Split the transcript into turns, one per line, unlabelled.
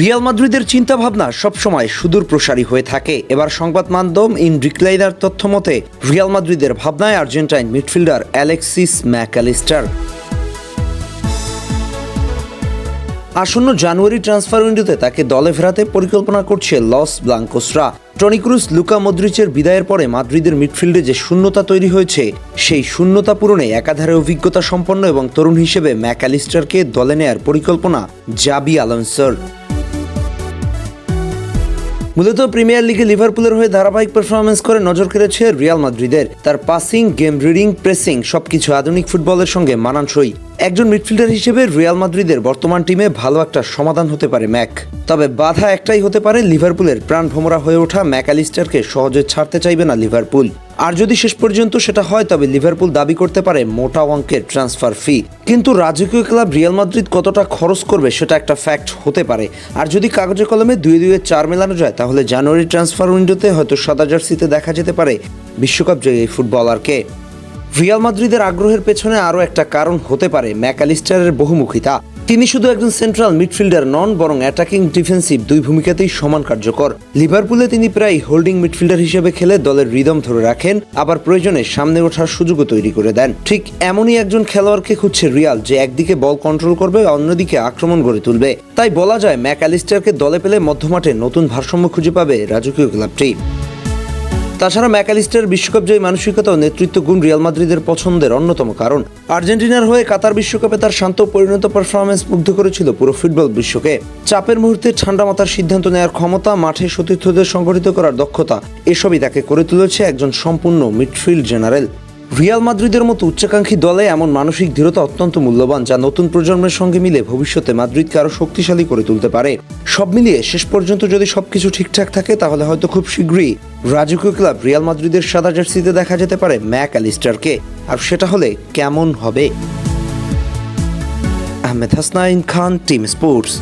Real মাদ্রিদের চিন্তাভাবনা সবসময় সুদূর প্রসারী হয়ে থাকে। এবার সংবাদ মাধ্যম ইন রিক্লাইনার তথ্য মতে, রিয়াল মাদ্রিদের ভাবনায় আর্জেন্টাইন মিডফিল্ডার অ্যালেক্সিস ম্যাকালিস্টার। আসন্ন জানুয়ারি ট্রান্সফার উইন্ডোতে তাকে দলে ফেরাতে পরিকল্পনা করছে লস ব্লাঙ্কোসরা। টনি ক্রুস লুকা মদ্রিচের বিদায়ের পরে মাদ্রিদের মিডফিল্ডে যে শূন্যতা তৈরি হয়েছে, সেই শূন্যতা পূরণে একাধারে অভিজ্ঞতা সম্পন্ন এবং তরুণ হিসেবে ম্যাকালিস্টারকে দলে নেয়ার পরিকল্পনা জাবি আলনসর। মূলত প্রিমিয়ার লিগে লিভারপুলের হয়ে ধারাবাহিক পারফরমেন্স করে নজর কেড়েছে রিয়াল মাদ্রিদের। তার পাসিং গেম রিডিং প্রেসিং সবকিছু আধুনিক ফুটবলের সঙ্গে মানানসই। একজন মিডফিল্ডার হিসেবে রিয়াল মাদ্রিদের বর্তমান টিমে ভালো একটা সমাধান হতে পারে ম্যাক। তবে বাধা একটাই হতে পারে লিভারপুলের প্রাণ ভোমরা হয়ে ওঠা ম্যাক অ্যালিস্টারকে সহজে ছাড়তে চাইবে না লিভারপুল। আর যদি শেষ পর্যন্ত সেটা হয়, তবে লিভারপুল দাবি করতে পারে মোটা অঙ্কের ট্রান্সফার ফি। কিন্তু রাজকীয় ক্লাব রিয়াল মাদ্রিদ কতটা খরচ করবে সেটা একটা ফ্যাক্ট হতে পারে। আর যদি কাগজে কলমে দুই দুয়ে চার মেলানো যায়, তাহলে জানুয়ারি ট্রান্সফার উইন্ডোতে হয়তো সাদা জার্সিতে দেখা যেতে পারে বিশ্বকাপ জয়ী ফুটবলারকে। রিয়াল মাদ্রিদের আগ্রহের পেছনে আরও একটা কারণ হতে পারে ম্যাকালিস্টারের বহুমুখিতা। তিনি শুধু একজন সেন্ট্রাল মিডফিল্ডার নন, বরং অ্যাটাকিং ডিফেন্সিভ দুই ভূমিকাতেই সমান কার্যকর। লিভারপুলে তিনি প্রায় হোল্ডিং মিডফিল্ডার হিসেবে খেলে দলের রিদম ধরে রাখেন, আবার প্রয়োজনে সামনে ওঠার সুযোগও তৈরি করে দেন। ঠিক এমনই একজন খেলোয়াড়কে খুঁজছে রিয়াল যে একদিকে বল কন্ট্রোল করবে, অন্যদিকে আক্রমণ গড়ে তুলবে। তাই বলা যায় ম্যাকালিস্টারকে দলে পেলে মধ্যমাঠে নতুন ভারসাম্য খুঁজে পাবে রাজকীয় ক্লাবটি তাছাড়া ম্যাকালিস্টার বিশ্বকাপ জয়ী মানসিকতা ও নেতৃত্ব গুণ রিয়াল মাদ্রিদের পছন্দের অন্যতম কারণ। আর্জেন্টিনার হয়ে কাতার বিশ্বকাপে তার শান্ত পরিণত পারফরমেন্স মুগ্ধ করেছিল পুরো ফুটবল বিশ্বকে। চাপের মুহূর্তে ঠান্ডা মাথার সিদ্ধান্ত নেওয়ার ক্ষমতা, মাঠে সতীর্থদের সংগঠিত করার দক্ষতা, এসবই তাকে করে তুলেছে একজন সম্পূর্ণ মিডফিল্ড জেনারেল রিয়াল মাদ্রিদের মতো উচ্চাকাঙ্ক্ষী দলে এমন মানসিক দৃঢ়তা অত্যন্ত মূল্যবান যা নতুন প্রজন্মের সঙ্গে মিলে ভবিষ্যতে মাদ্রিদকে আরও শক্তিশালী করে তুলতে পারে। সব মিলিয়ে শেষ পর্যন্ত যদি সবকিছু ঠিকঠাক থাকে, তাহলে হয়তো খুব শীঘ্রই রাজকীয় ক্লাব রিয়াল মাদ্রিদের সাদা জার্সিতে দেখা যেতে পারে ম্যাক অ্যালিস্টারকে। আর সেটা হলে কেমন হবে? Ahmed Hasnain Khan, team sports.